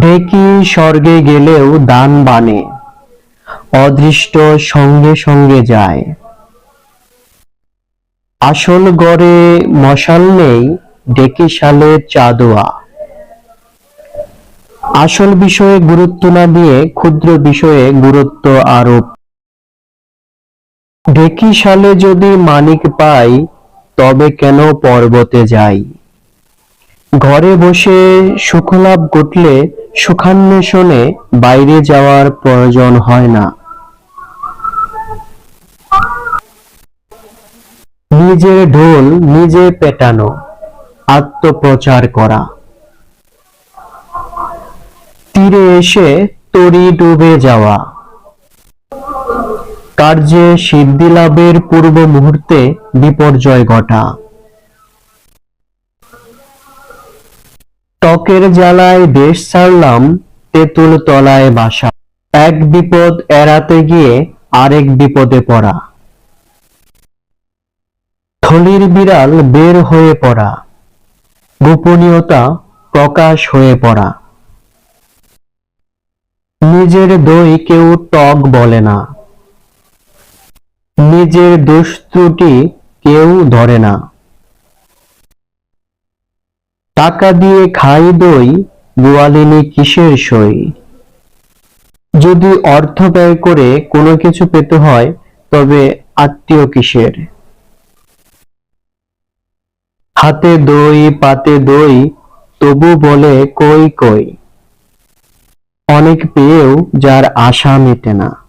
ঢেকি স্বর্গে গেলেও দান বানে, অদৃষ্ট সঙ্গে সঙ্গে যায়। আসল গড়ে মশাল নেই, ডেকি সালে চাদোয়া। আসল বিষয়ে গুরুত্ব না দিয়ে ক্ষুদ্র বিষয়ে গুরুত্ব আরোপ। ঢেকি সালে যদি মানিক পাই, তবে কেন পর্বতে যাই? ঘরে বসে সুখলাভ ঘটলে সুখান্বেষণে বাইরে যাওয়ার প্রয়োজন হয় না। নিজের ঢোল নিজে পেটানো, আত্মপ্রচার করা। তীরে এসে তরি ডুবে যাওয়া। কার্যে সিদ্ধি লাভের পূর্ব মুহূর্তে বিপর্যয় ঘটা। ত্বকের জ্বালায় দেশ ছাড়লাম, তেঁতুল তলায় বাসা। এক বিপদ এড়াতে গিয়ে আরেক বিপদে পড়া। থলির বিড়াল বের হয়ে পড়া। গোপনীয়তা প্রকাশ হয়ে পড়া। নিজের দই কেউ টক বলে না। নিজের দোষ ত্রুটি কেউ ধরে না। টাকা দিয়ে খাই দই, গোয়ালিনী কিসের সই? যদি অর্থ ব্যয় করে কোনো কিছু পেতে হয়, তবে আত্মীয় কিসের? হাতে দই, পাতে দই, তবু বলে কই কই? অনেক পেয়েও যার আশা মেটে না।